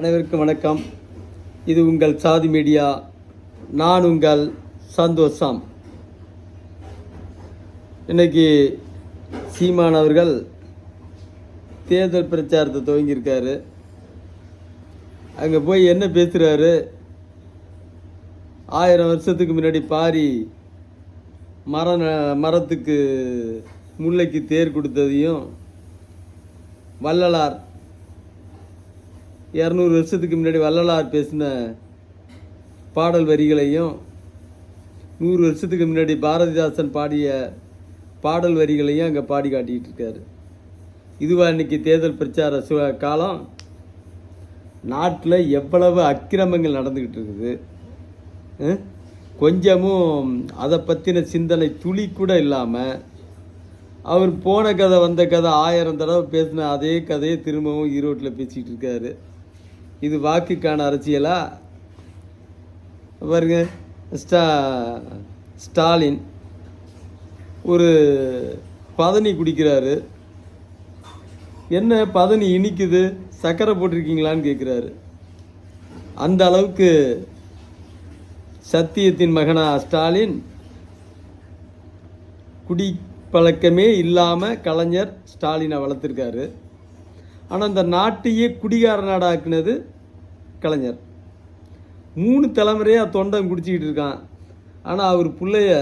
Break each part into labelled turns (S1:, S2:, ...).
S1: அனைவருக்கும் வணக்கம். இது உங்கள் சாதி மீடியா நான் உங்கள் சந்தோஷம் இன்றைக்கி சீமான் அவர்கள் தேர்தல் பிரச்சாரத்தை துவங்கியிருக்காரு. அங்கே போய் என்ன பேசுகிறாரு ஆயிரம் வருஷத்துக்கு முன்னாடி பாரி மர மரத்துக்கு முல்லைக்கு தேர் கொடுத்ததையும் வள்ளலார் இரநூறு வருஷத்துக்கு முன்னாடி வள்ளலார் பேசின பாடல் வரிகளையும் நூறு வருஷத்துக்கு முன்னாடி பாரதிதாசன் பாடிய பாடல் வரிகளையும் அங்கே பாடி காட்டிக்கிட்டு இருக்காரு. இதுவா இன்றைக்கி தேர்தல் பிரச்சார சு காலம்? நாட்டில் எவ்வளவு அக்கிரமங்கள் நடந்துக்கிட்டு இருக்குது. கொஞ்சமும் அதை பற்றின சிந்தனை துளி கூட இல்லாமல் அவர் போன கதை வந்த கதை ஆயிரம் தடவை பேசின அதே கதையை திரும்பவும் ஈரோட்டில் பேசிக்கிட்டு இருக்காரு. இது வாக்குக்கான அரசியலா? பாருங்க ஸ்டா ஸ்டாலின் ஒரு பதனி குடிக்கிறாரு. என்ன பதனி இனிக்குது? சக்கரை போட்டிருக்கீங்களான்னு கேட்குறாரு அந்த அளவுக்கு சத்தியத்தின் மகனா ஸ்டாலின்? குடி பழக்கமே இல்லாமல் கலைஞர் ஸ்டாலினை வளர்த்துருக்காரு. ஆனால் இந்த நாட்டையே குடிகார நாடாக்குனது கலைஞர். மூணு தலைமுறையாக தொண்டன் குடிச்சிக்கிட்டு இருக்கான். ஆனால் அவர் பிள்ளைய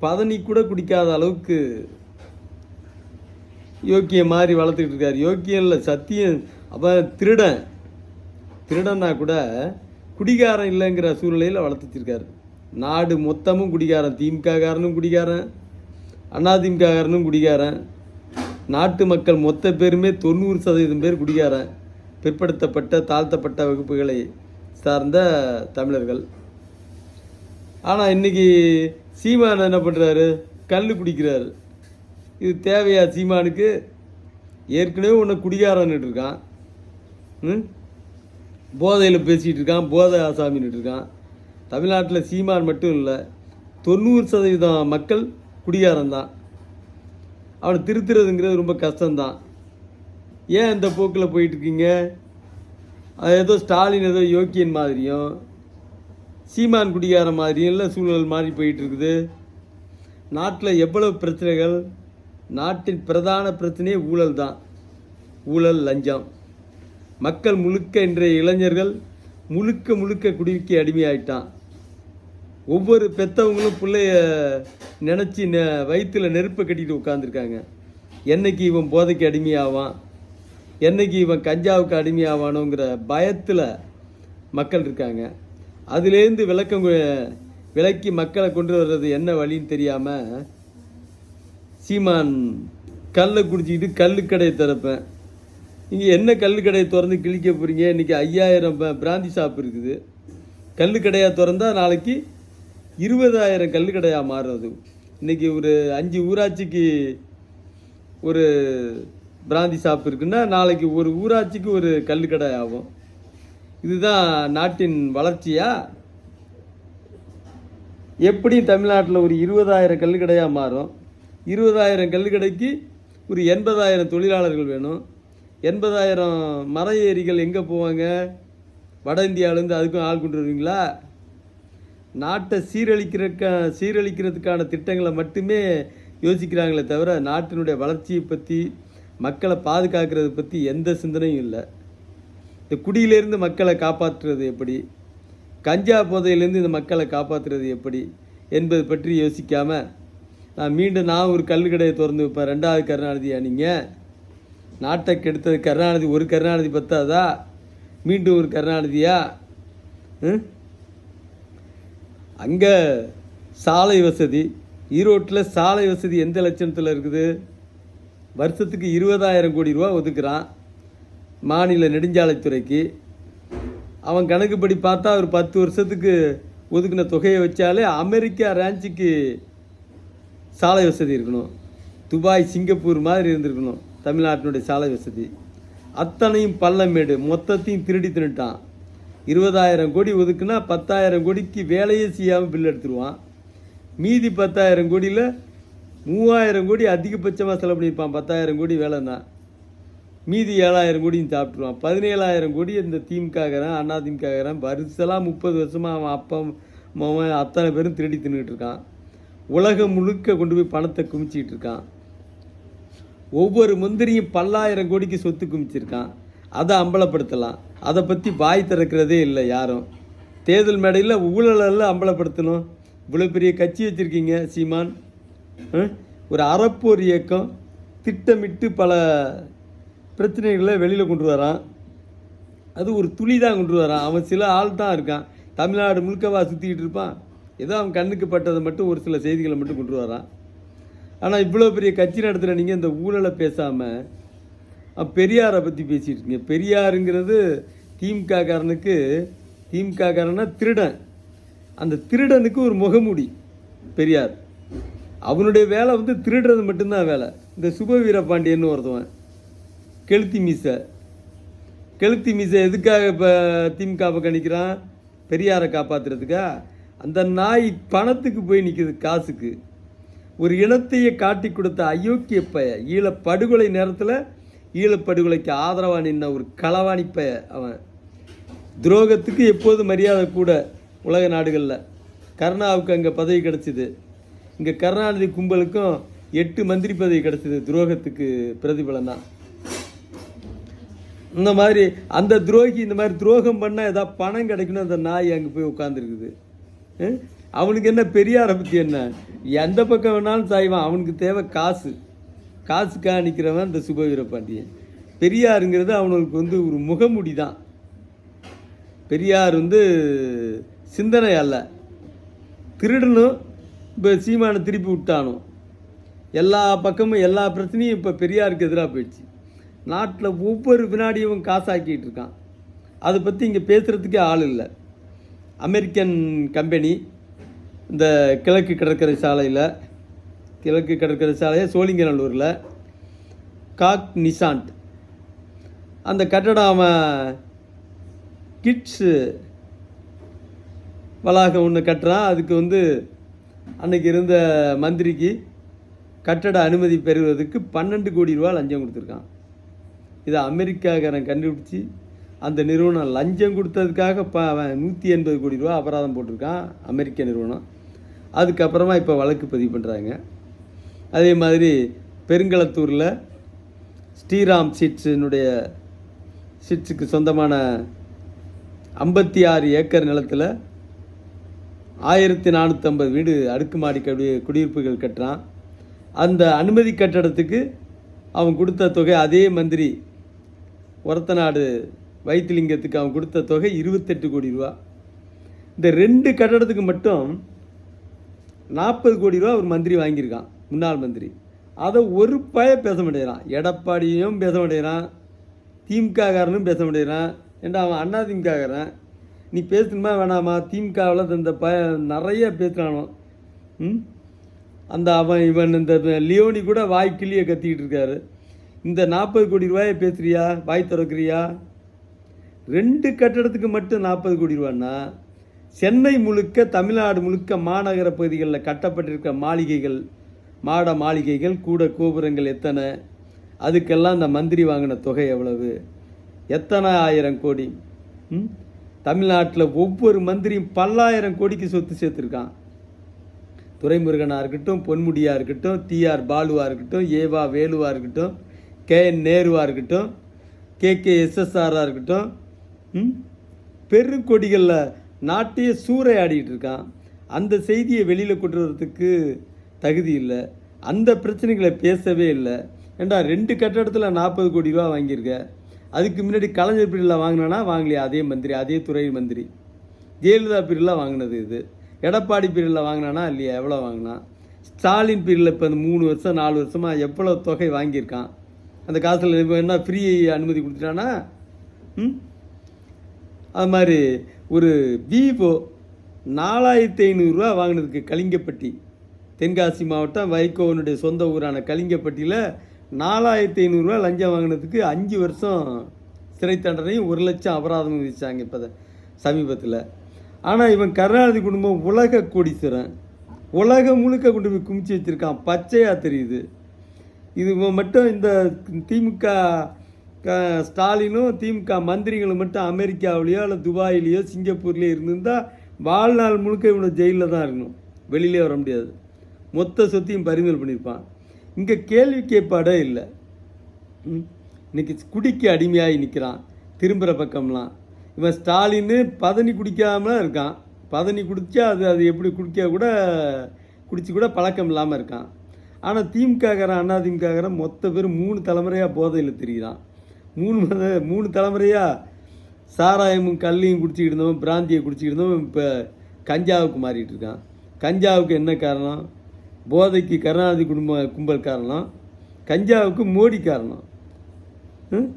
S1: பதனி கூட குடிக்காத அளவுக்கு யோக்கியம் மாதிரி வளர்த்துக்கிட்டு இருக்கார். யோக்கியம் இல்லை சத்தியம். அவன் திருடன். திருடன்னா கூட குடிகாரன் இல்லைங்கிற சூழ்நிலையில் வளர்த்துச்சிருக்காரு. நாடு மொத்தமும் குடிகாரன் திமுககாரனும் குடிகாரன். அதிமுககாரனும் குடிகாரன். நாட்டு மக்கள் மொத்த பேருமே தொண்ணூறு சதவீதம் பேர் குடிகாரன் பிற்படுத்தப்பட்ட தாழ்த்தப்பட்ட வகுப்புகளை சார்ந்த தமிழர்கள். ஆனால் இன்னைக்கு சீமான் என்ன பண்ணுறாரு கல் குடிக்கிறாரு. இது தேவையா சீமானுக்கு? ஏற்கனவே உன்னை குடிகாரன்னுட்டு இருக்கான் ம்? போதையில் பேசிகிட்டு இருக்கான் போதை ஆசாமின்னுட்டு இருக்கான். தமிழ்நாட்டில் சீமான் மட்டும் இல்லை தொண்ணூறு சதவீதம் மக்கள் குடிகாரன் தான் அவனை திருத்துறதுங்கிறது ரொம்ப கஷ்டம்தான். ஏன் இந்த போக்கில் போயிட்டுருக்கீங்க? அது ஏதோ ஸ்டாலின் ஏதோ யோக்கியன் மாதிரியும் சீமான் குடிகார மாதிரியும் இல்லை சூழல் மாறி போயிட்டு இருக்குது நாட்டில் எவ்வளவு பிரச்சனைகள்? நாட்டின் பிரதான பிரச்சனையே ஊழல் தான் ஊழல் லஞ்சம். மக்கள் முழுக்க இன்றைய இளைஞர்கள் முழுக்க முழுக்க குடிக்கு அடிமையாயிட்டான். ஒவ்வொரு பெத்தவங்களும் பிள்ளைய நினச்சி நெ வயிற்றில் நெருப்பை கட்டிட்டு உட்காந்துருக்காங்க என்னைக்கு இவன் போதைக்கு அடிமையாவான்? என்னைக்கு இவன் கஞ்சாவுக்கு அடிமையாவானோங்கிற பயத்தில் மக்கள் இருக்காங்க. அதுலேருந்து விளக்கம் விலக்கி மக்களை கொண்டு வர்றது என்ன வழின்னு தெரியாமல் சீமான் கல்லை குடிச்சிக்கிட்டு கல்லுக்கடையை திறப்பேன். இங்கே என்ன கல்லுக்கடையை திறந்து கிழிக்க போகிறீங்க இன்றைக்கி ஐயாயிரம் பிராந்தி ஷாப் இருக்குது. கல்லுக்கடையாக திறந்தால் நாளைக்கு இருபதாயிரம் கல்லுக்கடையாக மாறுறது. இன்றைக்கி ஒரு அஞ்சு ஊராட்சிக்கு ஒரு பிராந்தி ஷாப் இருக்குன்னா நாளைக்கு ஒரு ஊராட்சிக்கு ஒரு கல்லுக்கடை ஆகும். இதுதான் நாட்டின் வளர்ச்சியா? எப்படி தமிழ்நாட்டில் ஒரு இருபதாயிரம் கல்லுக்கடையாக மாறும். இருபதாயிரம் கல்லுக்கடைக்கு ஒரு எண்பதாயிரம் தொழிலாளர்கள் வேணும். எண்பதாயிரம் மர ஏரிகள் எங்கே போவாங்க? வட இந்தியாவிலேருந்து அதுக்கும் ஆள் கொண்டு வருவீங்களா? நாட்டை சீரழிக்கிறக்க சீரழிக்கிறதுக்கான திட்டங்களை மட்டுமே யோசிக்கிறாங்களே தவிர நாட்டினுடைய வளர்ச்சியை பற்றி மக்களை பாதுகாக்கிறத பற்றி எந்த சிந்தனையும் இல்லை. இந்த குடியிலேருந்து மக்களை காப்பாற்றுறது எப்படி? கஞ்சா போதையிலேருந்து இந்த மக்களை காப்பாற்றுறது எப்படி? என்பது பற்றி யோசிக்காமல் நான் மீண்டும் நான் ஒரு கல் கடையை திறந்து வைப்பேன். ரெண்டாவது கருணாநிதியா நீங்கள் நாட்டை கெடுத்தது கருணாநிதி ஒரு கருணாநிதி பத்தாதா? மீண்டும் ஒரு கருணாநிதியா? ம்? அங்கே சாலை வசதி ஈரோட்டில் சாலை வசதி எந்த லட்சணத்தில் இருக்குது? வருஷத்துக்கு இருபதாயிரம் கோடி ரூபா ஒதுக்குறான் மாநில நெடுஞ்சாலைத்துறைக்கு. அவன் கணக்குப்படி பார்த்தா ஒரு பத்து வருஷத்துக்கு ஒதுக்கின தொகையை வச்சாலே அமெரிக்கா ரேஞ்சுக்கு சாலை வசதி இருக்கணும். துபாய் சிங்கப்பூர் மாதிரி இருந்திருக்கணும் தமிழ்நாட்டினுடைய சாலை வசதி. அத்தனையும் பள்ளமேடு மொத்தத்தையும் திருடி தின்னுட்டான். இருபதாயிரம் கோடி ஒதுக்குனா பத்தாயிரம் கோடிக்கு வேலையே செய்யாமல் பில் எடுத்துருவான். மீதி பத்தாயிரம் கோடியில் மூவாயிரம் கோடி அதிகபட்சமாக செலவு பண்ணியிருப்பான். பத்தாயிரம் கோடி வேலைன்னா. மீதி ஏழாயிரம் கோடியும் சாப்பிட்ருவான் பதினேழாயிரம் கோடி இந்த திமுககாரன் அண்ணா திமுககாரன் வருஷலாம் முப்பது வருஷமாக அவன் அப்பா அத்தனை பேரும் திருடி தின்னுட்டு இருக்கான். உலகம் முழுக்க கொண்டு போய் பணத்தை குமிச்சிக்கிட்டு இருக்கான். ஒவ்வொரு மந்திரியும் பல்லாயிரம் கோடிக்கு சொத்து குமிச்சிருக்கான் அதை அம்பலப்படுத்தலாம். அதை பற்றி வாய் திறக்கிறதே இல்லை யாரும். தேர்தல் மேடையில் ஊழலெல்லாம் அம்பலப்படுத்தணும். இவ்வளோ பெரிய கட்சி வச்சுருக்கீங்க சீமான். ஒரு அறப்போர் இயக்கம் திட்டமிட்டு பல பிரச்சனைகளை வெளியில் கொண்டு வரான். அது ஒரு துளி தான் கொண்டு வரான். அவன் சில ஆள் தான் இருக்கான். தமிழ்நாடு முழுக்கவா சுற்றிக்கிட்டு இருப்பான். ஏதோ அவன் கண்ணுக்கு பட்டதை மட்டும் ஒரு சில செய்திகளை மட்டும் கொண்டு வரான். ஆனால் இவ்வளோ பெரிய கட்சி நடத்துகிற நீங்கள் இந்த ஊழலை பேசாமல் பெரியாரை பற்றி பேசிகிட்டு இருக்கீங்க பெரியாருங்கிறது திமுக காரனுக்கு திமுக காரனா திருடன். அந்த திருடனுக்கு ஒரு முகமூடி பெரியார். அவனுடைய வேலை வந்து திருடுறது மட்டும்தான் வேலை. இந்த சுப வீரபாண்டியன்னு ஒருத்தவன் கெளுத்தி மீசை. கெளுத்தி மீசை எதுக்காக இப்போ திமுகவை கணிக்கிறான்? பெரியாரை காப்பாத்துறதுக்கா? அந்த நாய் பணத்துக்கு போய் நிற்குது காசுக்கு. ஒரு இனத்தையே காட்டி கொடுத்த அயோக்கிய பய ஈழ படுகொலை நேரத்தில் ஈழப்படுகொலைக்கு ஆதரவாக நின்ன ஒரு களவாணி பய அவன். துரோகத்துக்கு எப்போதும் மரியாதை கூட உலக நாடுகளில். கருணாவுக்கு அங்கே பதவி கிடச்சிது. இங்கே கருணாநிதி கும்பலுக்கும் எட்டு மந்திரி பதவி கிடச்சிது துரோகத்துக்கு பிரதிபலன். தான் இந்த மாதிரி அந்த துரோகி இந்த மாதிரி துரோகம் பண்ணால் ஏதாவது பணம் கிடைக்கணும் அந்த நாய் அங்கே போய் உட்காந்துருக்குது அவனுக்கு என்ன பெரியாரை பற்றி என்ன? எந்த பக்கம் வேணாலும் சாய்வான். அவனுக்கு தேவை காசு. காசுக்காக நிற்கிறவன் இந்த சுபவீர பாண்டியன். பெரியாருங்கிறது அவனுக்கு வந்து ஒரு முகமுடி தான். பெரியார் வந்து சிந்தனை அல்ல. திருடனும் இப்போ சீமானை திருப்பி விட்டானோ? எல்லா பக்கமும் எல்லா பிரச்சனையும் இப்போ பெரியாருக்கு எதிராக போயிடுச்சு. நாட்டில் ஒவ்வொரு வினாடியும் காசாக்கிட்டு இருக்கான். அதை பற்றி இங்கே பேசுகிறதுக்கே ஆள் இல்லை. அமெரிக்கன் கம்பெனி இந்த கிழக்கு கடற்கரை சாலையில் கிழக்கு கடற்கரை சாலையை சோழிங்கநல்லூரில். காக் நிசாண்ட் அந்த கட்டடம் அவன் கிட்ஸு வளாகம் ஒன்று கட்டுறான். அதுக்கு வந்து அன்னைக்கு இருந்த மந்திரிக்கு கட்டட அனுமதி பெறுவதற்கு பன்னெண்டு கோடி ரூபா லஞ்சம் கொடுத்துருக்கான். இதை அமெரிக்காக்காரன் கண்டுபிடிச்சி அந்த நிறுவனம் லஞ்சம் கொடுத்ததுக்காக இப்போ அவன் நூற்றி எண்பது கோடி ரூபா அபராதம் போட்டிருக்கான். அமெரிக்க நிறுவனம். அதுக்கப்புறமா இப்போ வழக்கு பதிவு பண்ணுறாங்க அதே மாதிரி பெருங்களத்தூரில் ஸ்ரீராம் சீட்ஸினுடைய சீட்ஸுக்கு சொந்தமான ஐம்பத்தி ஆறு ஏக்கர் நிலத்தில் ஆயிரத்தி நானூற்றம்பது வீடு அடுக்குமாடி கடி குடியிருப்புகள் கட்டுறான். அந்த அனுமதி கட்டடத்துக்கு அவன் கொடுத்த தொகை அதே மந்திரி ஒரத்தநாடு வைத்திலிங்கத்துக்கு அவன் கொடுத்த தொகை இருபத்தெட்டு கோடி ரூபா. இந்த ரெண்டு கட்டடத்துக்கு மட்டும் நாற்பது கோடி ரூபா ஒரு மந்திரி வாங்கியிருக்கான். முன்னாள் மந்திரி. அதை ஒரு பய பேச மாட்டேங்கிறான். எடப்பாடியும் பேச மாட்டேங்கிறான். திமுககாரனும் பேச மாட்டேங்கிறான். ஏன்டா அவன் அண்ணா திமுககாரன்? நீ பேசணுமா வேணாமா? திமுகவில் இந்த பய நிறைய பேசுகிறானோ ம்? அந்த அவன் இவன் இந்த லியோனி கூட வாய் கிளியை கத்திக்கிட்டு இருக்காரு. இந்த நாற்பது கோடி ரூபாயை பேசுறியா? வாய் திறக்கிறியா? ரெண்டு கட்டடத்துக்கு மட்டும் நாற்பது கோடி ரூபான்னா சென்னை முழுக்க தமிழ்நாடு முழுக்க மாநகர பகுதிகளில் கட்டப்பட்டிருக்க மாளிகைகள் மாட மாளிகைகள் கூட கோபுரங்கள் எத்தனை? அதுக்கெல்லாம் இந்த மந்திரி வாங்கின தொகை எவ்வளவு? எத்தனை ஆயிரம் கோடி? தமிழ்நாட்டில் ஒவ்வொரு மந்திரியும் பல்லாயிரம் கோடிக்கு சொத்து சேர்த்துருக்கான். துரைமுருகனாக இருக்கட்டும் பொன்முடியாக இருக்கட்டும் டிஆர் பாலுவாக இருக்கட்டும் ஏவா வேலுவாக இருக்கட்டும் கே என் நேருவாக இருக்கட்டும் கே கே எஸ்எஸ்ஆராக இருக்கட்டும் பெருங்கொடிகளில் நாட்டையே சூறையாடிட்டு இருக்கான். அந்த செய்தியை வெளியில் கொண்டு வரதுக்கு தகுதி இல்லை. அந்த பிரச்சனைகளை பேசவே இல்லை. ஏண்டா ரெண்டு கட்டடத்தில் நாற்பது கோடி ரூபா வாங்கியிருக்க. அதுக்கு முன்னாடி கலைஞர் பீரியடில் வாங்கினா வாங்கலையா. அதே மந்திரி அதே துறை மந்திரி. ஜெயலலிதா பீரியடில் வாங்கினது இது. எடப்பாடி பீரியடில் வாங்கினானா? இல்லையா. எவ்வளோ வாங்கினா? ஸ்டாலின் பீரியடில் இப்போ இந்த மூணு வருஷம் நாலு வருஷமாக எவ்வளோ தொகை வாங்கியிருக்கான்? அந்த காசில் இப்போ என்ன ஃப்ரீ அனுமதி கொடுத்துட்டானா? ம்? அது மாதிரி ஒரு விவோ நாலாயிரத்தி ஐநூறுரூவா வாங்கினதுக்கு கலிங்கப்பட்டி. தென்காசி மாவட்டம் வைகோவனுடைய சொந்த ஊரான கலிங்கப்பட்டியில் நாலாயிரத்தி ஐநூறுரூவா லஞ்சம் வாங்கினதுக்கு அஞ்சு வருஷம் சிறை தண்டனையும் ஒரு லட்சம் அபராதம் விதிச்சாங்க இப்போ சமீபத்தில். ஆனால் இவன் கருணாநிதி குடும்பம் உலக கோடீஸ்வரன். உலகம் முழுக்க கொண்டு போய் குமிச்சு வச்சுருக்கான். பச்சையாக தெரியுது. இது மட்டும் இந்த திமுக ஸ்டாலினும் திமுக மந்திரிகளும் மட்டும் அமெரிக்காவிலேயோ இல்லை துபாயிலேயோ சிங்கப்பூர்லேயோ இருந்திருந்தால் வாழ்நாள் முழுக்க இவனை ஜெயிலில் தான் இருக்கணும். வெளியிலே வர முடியாது. மொத்த சொத்தையும் பறிமுதல் பண்ணியிருப்பான். இங்கே கேள்வி கேட்பாடே இல்லை. ம். இன்னைக்கு குடிக்கு அடிமையாகி நிற்கிறான் திரும்புகிற பக்கம்லாம். இவன் ஸ்டாலின் பதனி குடிக்காமலாம் இருக்கான். பதனி குடித்தா அது அது எப்படி குடிக்க கூட குடிச்சு கூட பழக்கம் இல்லாமல் இருக்கான். ஆனால் திமுககாரன் அண்ணா திமுககாரன் மொத்த பேர் மூணு தலைமுறையாக போதையில் தெரியுறான். மூணு மூணு தலைமுறையாக சாராயமும் கல்லையும் குடிச்சிக்கிட்டு இருந்தவன் பிராந்தியை குடிச்சிக்கிட்டு இருந்தவன் இப்போ கஞ்சாவுக்கு மாறிட்டு இருக்கான். கஞ்சாவுக்கு என்ன காரணம்? போதைக்கு கருணாநிதி குடும்ப கும்பல் காரணம் கஞ்சாவுக்கு மோடி காரணம் ம்?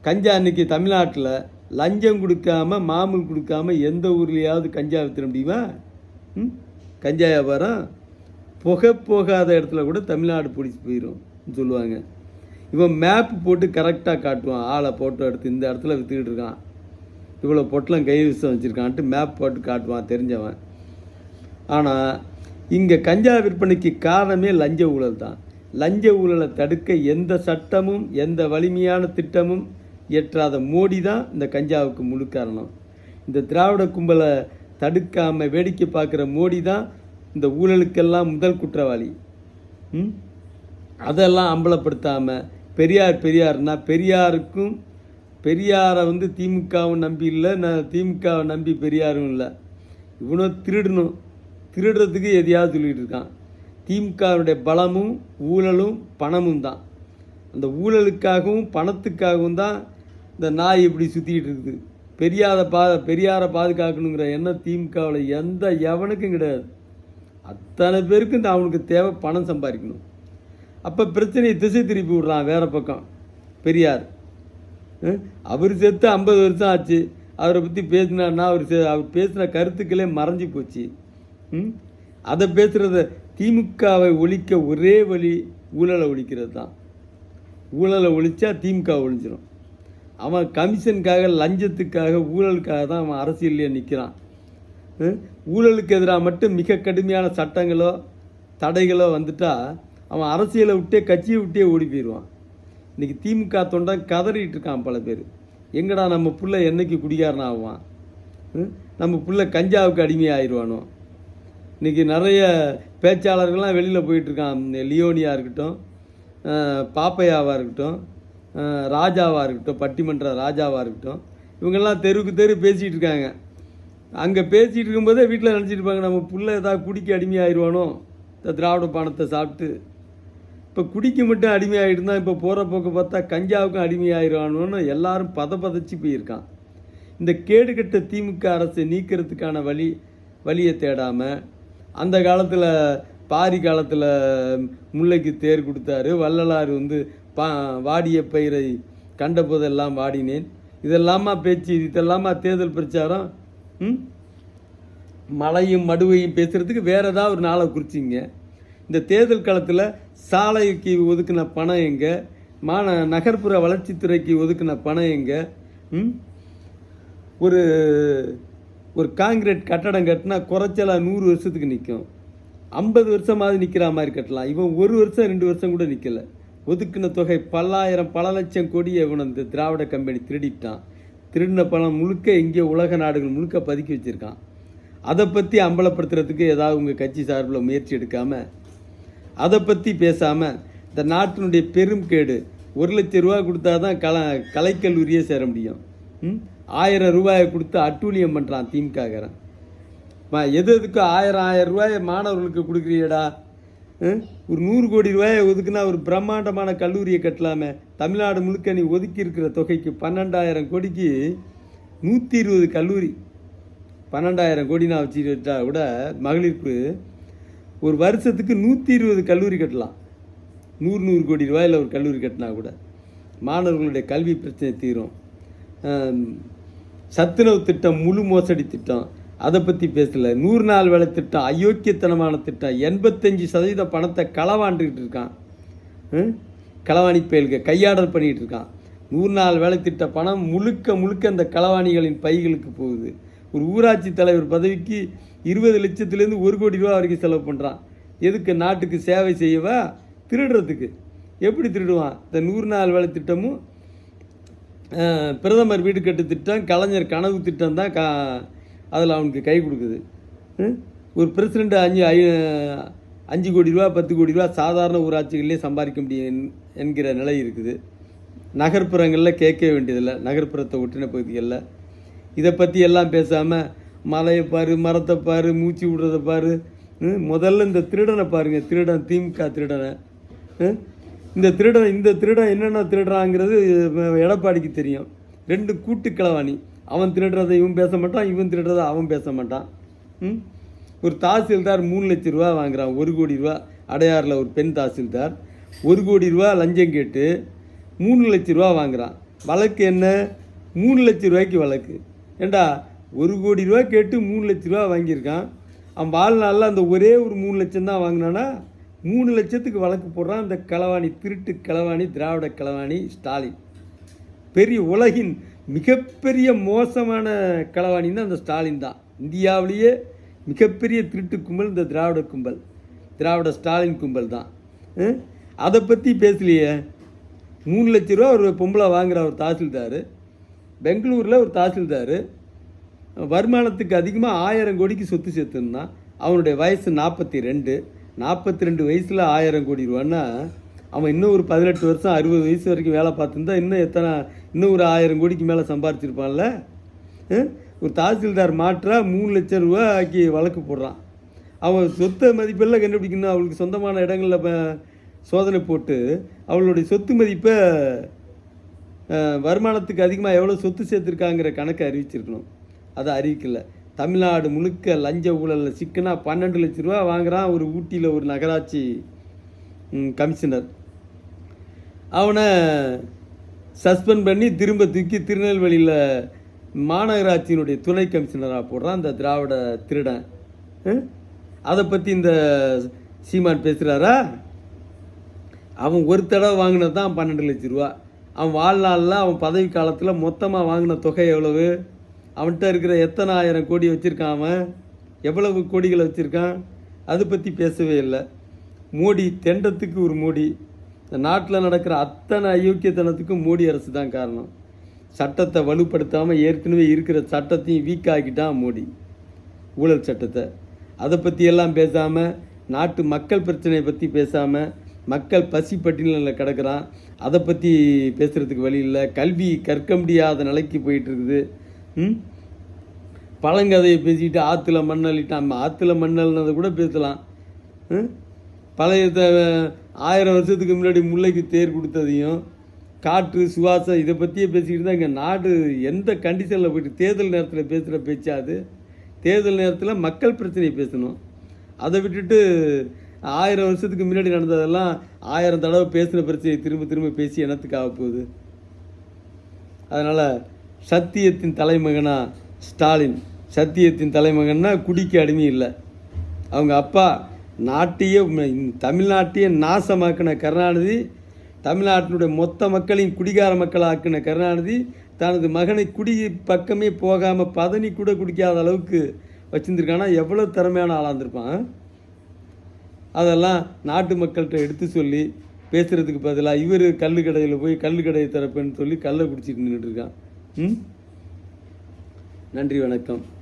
S1: கஞ்சா அன்னைக்கு தமிழ்நாட்டில் லஞ்சம் கொடுக்காம மாமூல் கொடுக்காம எந்த ஊர்லேயாவது கஞ்சா விற்ற முடியுமா? ம்? கஞ்சா வியாபாரம்? புகை போகாத இடத்துல கூட தமிழ்நாடு பிடிச்சி போயிடும் சொல்லுவாங்க. இவன் மேப் போட்டு கரெக்டாக காட்டுவான். ஆளை போட்டோ எடுத்து இந்த இடத்துல விற்றுக்கிட்டு இருக்கான். இவ்வளோ பொட்டலம் கைவசம் வச்சுருக்கான்ட்டு மேப் போட்டு காட்டுவான் தெரிஞ்சவன். ஆனால் இங்கே கஞ்சா விற்பனைக்கு காரணமே லஞ்ச ஊழல் தான். லஞ்ச ஊழலை தடுக்க எந்த சட்டமும் எந்த வலிமையான திட்டமும் இயற்றாத மோடி தான் இந்த கஞ்சாவுக்கு முழு காரணம். இந்த திராவிட கும்பலை தடுக்காமல் வேடிக்கை பார்க்குற மோடி தான் இந்த ஊழலுக்கெல்லாம் முதல் குற்றவாளி. ம்? அதெல்லாம் அம்பலப்படுத்தாமல் பெரியார் பெரியார்னா பெரியாருக்கும் பெரியாரை வந்து திமுகவும் நம்பி இல்லை நான் திமுகவை நம்பி பெரியாரும் இல்லை. இவனும் திருடணும். திருடுறதுக்கு எதையாவது சொல்லிகிட்டு இருக்கான். திமுகவுடைய பலமும் ஊழலும் பணமும் தான். அந்த ஊழலுக்காகவும் பணத்துக்காகவும் தான் இந்த நாய் இப்படி சுற்றிக்கிட்டு இருக்குது. பெரியாரை பா பெரியாரை பாதுகாக்கணுங்கிற எண்ணம் திமுகவில் எந்த எவனுக்கும் கிடையாது. அத்தனை பேருக்கு இந்த அவனுக்கு தேவை பணம் சம்பாதிக்கணும். அப்போ பிரச்சனையை திசை திருப்பி விடுறான் வேறு பக்கம். பெரியார். அவர் செத்து ஐம்பது வருஷம் ஆச்சு. அவரை பற்றி பேசினார்னா அவர் அவர் பேசின கருத்துக்களே மறைஞ்சு போச்சு. அதை பேசுகிறத திமுகவை ஒழிக்க ஒரே வழி ஊழலை ஒழிக்கிறது தான். ஊழலை ஒழிச்சா திமுக ஒழிஞ்சிடும் அவன் கமிஷனுக்காக லஞ்சத்துக்காக ஊழலுக்காக தான் அவன் அரசியல்லையே நிற்கிறான் ஊழலுக்கு எதிராக மட்டும் மிக கடுமையான சட்டங்களோ தடைகளோ வந்துட்டால் அவன் அரசியலை விட்டே கட்சியை விட்டே ஓடி போயிடுவான். இன்றைக்கி திமுக தொண்டன் கதறிட்டு இருக்கான் பல பேர். எங்கடா நம்ம பிள்ளை என்னைக்கு குடிகாரன் ஆகுவான் ம்? நம்ம பிள்ளை கஞ்சாவுக்கு அடிமையாயிடுவானோ? இன்றைக்கி நிறைய பேச்சாளர்கள்லாம் வெளியில் போயிட்டுருக்கான் லியோனியாக இருக்கட்டும் பாப்பையாவாக இருக்கட்டும் ராஜாவாக இருக்கட்டும் பட்டிமன்ற ராஜாவாக இருக்கட்டும் இவங்கெல்லாம் தெருவுக்கு தெரு பேசிகிட்டு இருக்காங்க அங்கே பேசிகிட்டு இருக்கும்போதே வீட்டில் நினச்சிட்டு இருப்பாங்க நம்ம புள்ள ஏதாவது குடிக்க அடிமையாயிருவானோ? இந்த திராவிட பானத்தை சாப்பிட்டு. இப்போ குடிக்க மட்டும் அடிமையாகிட்டு இப்போ போகிற போக்கு பார்த்தா கஞ்சாவுக்கும் அடிமையாயிருவானோன்னு எல்லாரும் பத பதச்சு போயிருக்கான். இந்த கேடுகட்ட திமுக அரசை நீக்கிறதுக்கான வழி வழியை தேடாமல் அந்த காலத்தில் பாரி காலத்தில் முல்லைக்கு தேர் கொடுத்தாரு. வள்ளலார் வந்து பா வாடிய பயிரை கண்டபோதெல்லாம் வாடினேன். இதெல்லாமா பேச்சு? இதெல்லாமா தேர்தல் பிரச்சாரம்? ம்? மழையும் மடுவையும் பேசுகிறதுக்கு வேறு ஏதாவது ஒரு நாளை குறிச்சிங்க. இந்த தேர்தல் காலத்தில் சாலைக்கு ஒதுக்கின பணம் எங்கே? மான நகர்ப்புற வளர்ச்சித்துறைக்கு ஒதுக்கின பணம் எங்கே? ம்? ஒரு ஒரு காங்கிரீட் கட்டடம் கட்டினா குறைச்சலா நூறு வருஷத்துக்கு நிற்கும் ஐம்பது வருஷமாவது நிற்கிற மாதிரி கட்டலாம். இவன் ஒரு வருஷம் ரெண்டு வருஷம் கூட நிற்கல ஒதுக்கின தொகை பல்லாயிரம் பல லட்சம் கோடியை இவன் இந்த திராவிட கம்பெனி திருடிட்டான். திருடின பணம் முழுக்க இங்கே உலக நாடுகள் முழுக்க பதுக்கி வச்சுருக்கான். அதை பற்றி அம்பலப்படுத்துறதுக்கு ஏதாவது உங்கள் கட்சி சார்பில் முயற்சி எடுக்காமல் அதை பற்றி பேசாமல் இந்த நாட்டினுடைய பெரும் கேடு ஒரு லட்சம் ரூபா கொடுத்தா தான் கல கலைக்கல்லூரியே சேர முடியும். ம்? ஆயிரம் ரூபாயை கொடுத்து அட்டூழியம் பண்ணுறான் திமுககாரன். எது எதுக்கு ஆயிரம் ஆயிரம் ரூபாயை மாணவர்களுக்கு கொடுக்குறியடா? ஒரு நூறு கோடி ரூபாயை ஒதுக்குனா ஒரு பிரம்மாண்டமான கல்லூரியை கட்டலாமே. தமிழ்நாடு முழுக்க நீ ஒதுக்கி இருக்கிற தொகைக்கு பன்னெண்டாயிரம் கோடிக்கு நூற்றி இருபது கல்லூரி. பன்னெண்டாயிரம் கோடி நான் வச்சுக்கிட்டா கூட மகளிருக்கு ஒரு வருஷத்துக்கு நூற்றி இருபது கல்லூரி கட்டலாம். நூறு நூறு கோடி ரூபாயில் ஒரு கல்லூரி கட்டினா கூட மாணவர்களுடைய கல்வி பிரச்சனை தீரும். சத்துணவு திட்டம் முழு மோசடி திட்டம். அதை பற்றி பேசல. நூறு நாள் வேலை திட்டம் அயோக்கியத்தனமான திட்டம். எண்பத்தஞ்சு சதவீத பணத்தை களவாண்டுக்கிட்டு இருக்கான். களவாணி பயல்க கையாடல் பண்ணிகிட்டு இருக்கான். நூறு நாள் வேலை திட்ட பணம் முழுக்க முழுக்க அந்த களவாணிகளின் பைகளுக்கு போகுது. ஒரு ஊராட்சி தலைவர் பதவிக்கு இருபது லட்சத்துலேருந்து ஒரு கோடி ரூபா வரைக்கும் செலவு பண்ணுறான் எதுக்கு நாட்டுக்கு சேவை செய்யவா? திருடுறதுக்கு. எப்படி திருடுவான்? இந்த நூறு நாள் வேலை திட்டமும் பிரதமர் வீடு கட்டு திட்டம் கலைஞர் கனவு திட்டம் தான் கா அதில் அவனுக்கு கை கொடுக்குது. ம்? ஒரு பிரசிடண்ட் அஞ்சு ஐ அஞ்சு கோடி ரூபா பத்து கோடி ரூபா சாதாரண ஊராட்சிகள்லேயே சம்பாதிக்க முடியும் என்கிற நிலை இருக்குது. நகர்ப்புறங்களில் கேட்க வேண்டியதில்லை. நகர்ப்புறத்தை ஒட்டின பகுதிகளில். இதை பற்றி எல்லாம் பேசாமல் மலையை பாரு மரத்தை பாரு மூச்சு விடுறதை பாரு. முதல்ல இந்த திருடனை பாருங்கள் திருடன் திமுக திருடனை. ம்? இந்த திருடன் இந்த திருடன் என்னென்ன திருடுறாங்கிறது எடப்பாடிக்கு தெரியும். ரெண்டு கூட்டு கிளவாணி அவன் திருடுறதை இவன் பேச மாட்டான் இவன் திருடுறதை அவன் பேச மாட்டான். ம்? ஒரு தாசில்தார் மூணு லட்ச ரூபா வாங்குறான் ஒரு கோடி ரூபா. அடையாறில் ஒரு பெண் தாசில்தார். ஒரு கோடி ரூபா லஞ்சம் கேட்டு மூணு லட்ச ரூபா வாங்குறான். வழக்கு என்ன? மூணு லட்ச ரூபாய்க்கு வழக்கு. ஏண்டா ஒரு கோடி ரூபா கேட்டு மூணு லட்ச ரூபா வாங்கியிருக்கான். அவன் வாழ்நாளில் அந்த ஒரே ஒரு மூணு லட்சம் தான் வாங்கினானா? மூணு லட்சத்துக்கு வழக்கு போடுறான். அந்த களவாணி திருட்டு களவாணி திராவிட களவாணி ஸ்டாலின். பெரிய உலகின் மிகப்பெரிய மோசமான களவாணின்னா அந்த ஸ்டாலின் தான். இந்தியாவிலேயே மிகப்பெரிய திருட்டு கும்பல் இந்த திராவிட கும்பல். திராவிட ஸ்டாலின் கும்பல் தான். அதை பற்றி பேசலையே. மூணு லட்ச ரூபா ஒரு பொம்பளை வாங்குகிற ஒரு தாசில்தார். பெங்களூரில் ஒரு தாசில்தார். வருமானத்துக்கு அதிகமாக ஆயிரம் கோடிக்கு சொத்து சேர்த்துருந்தான். அவனுடைய வயசு நாற்பத்தி ரெண்டு. நாற்பத்தி ரெண்டு வயசில் ஆயிரம் கோடி ரூபான்னா அவன் இன்னும் ஒரு பதினெட்டு வருஷம் அறுபது வயசு வரைக்கும் வேலை பார்த்துருந்தா இன்னும் எத்தனை இன்னும் ஒரு ஆயிரம் கோடிக்கு மேலே சம்பாரிச்சிருப்பான்ல? ஒரு தாசில்தார் மாற்றா மூணு லட்சம் ரூபா ஆக்கி வழக்கு போடுறான். அவன் சொத்து மதிப்பெல்லாம் கண்டுபிடிக்கணும். அவளுக்கு சொந்தமான இடங்களில் சோதனை போட்டு அவளுடைய சொத்து மதிப்பை வருமானத்துக்கு அதிகமாக எவ்வளோ சொத்து சேர்த்துருக்காங்கிற கணக்கை அறிவிச்சிருக்கணும். அதை அறிவிக்கலை. தமிழ்நாடு முழுக்க லஞ்ச ஊழலில் சிக்கனா பன்னெண்டு லட்ச ரூபா வாங்குகிறான் ஒரு ஊட்டியில் ஒரு நகராட்சி கமிஷனர். அவனை சஸ்பெண்ட் பண்ணி திரும்ப தூக்கி திருநெல்வேலியில் மாநகராட்சியினுடைய துணை கமிஷனராக போடுறான் அந்த திராவிட திருடன். அதை பற்றி இந்த சீமான் பேசுகிறாரா அவன் ஒரு தடவை வாங்கினது தான் பன்னெண்டு லட்ச ரூபா. அவன் வாழ்நாளில் அவன் பதவி காலத்தில் மொத்தமாக வாங்கின தொகை எவ்வளவு? அவன்கிட்ட இருக்கிற எத்தனை ஆயிரம் கோடி வச்சுருக்கான் அவன்? எவ்வளவு கோடிகளை வச்சுருக்கான்? அதை பற்றி பேசவே இல்லை. மோடி தெண்டத்துக்கு ஒரு மோடி. இந்த நாட்டில் நடக்கிற அத்தனை அயோக்கியத்தனத்துக்கும் மோடி அரசு தான் காரணம். சட்டத்தை வலுப்படுத்தாமல் ஏற்கனவே இருக்கிற சட்டத்தையும் வீக் ஆக்கிட்டான் மோடி. ஊழல் சட்டத்தை. அதை பற்றியெல்லாம் பேசாமல் நாட்டு மக்கள் பிரச்சனையை பற்றி பேசாமல் மக்கள் பசி பட்டியலில் கிடக்கிறான். அதை பற்றி பேசுகிறதுக்கு வழி இல்லை. கல்வி கற்க முடியாத நிலைக்கு போயிட்டுருக்குது ம்? பழங்கதையை பேசிக்கிட்டு ஆற்றுல மண்ணள்ளிட்டான் ஆற்றுல மண்ணல்னதை கூட பேசலாம். ம்? பழைய ஆயிரம் வருஷத்துக்கு முன்னாடி முல்லைக்கு தேர் கொடுத்ததையும் காற்று சுவாசம் இதை பற்றியே பேசிக்கிட்டு தான் இங்கே நாடு எந்த கண்டிஷனில் போயிட்டு தேர்தல் நேரத்தில் பேசுகிற பேச்சாது தேர்தல் நேரத்தில் மக்கள் பிரச்சனையை பேசணும். அதை விட்டுட்டு ஆயிரம் வருஷத்துக்கு முன்னாடி நடந்ததெல்லாம் ஆயிரம் தடவை பேசின பிரச்சனையை திரும்ப திரும்ப பேசி என்னத்துக்கு ஆக போகுது? அதனால் சத்தியத்தின் தலைமகனா ஸ்டாலின். சத்தியத்தின் தலைமகன்னா குடிக்கு அடிமை இல்லை. அவங்க அப்பா நாட்டையே தமிழ்நாட்டையே நாசமாக்கின கருணாநிதி தமிழ்நாட்டினுடைய மொத்த மக்களையும் குடிகார மக்களாக்கின கருணாநிதி தனது மகனை குடி பக்கமே போகாமல் பதனி கூட குடிக்காத அளவுக்கு வச்சுருந்துருக்கானா? எவ்வளோ திறமையான ஆளாக இருந்திருப்பான் அதெல்லாம் நாட்டு மக்கள்கிட்ட எடுத்து சொல்லி பேசுகிறதுக்கு பதிலாக இவர் கல் கடையில் போய் கல் கடையை திறப்பேன்னு சொல்லி கல்லை குடிச்சிட்டு நின்றுட்டுருக்கான் நன்றி வணக்கம்.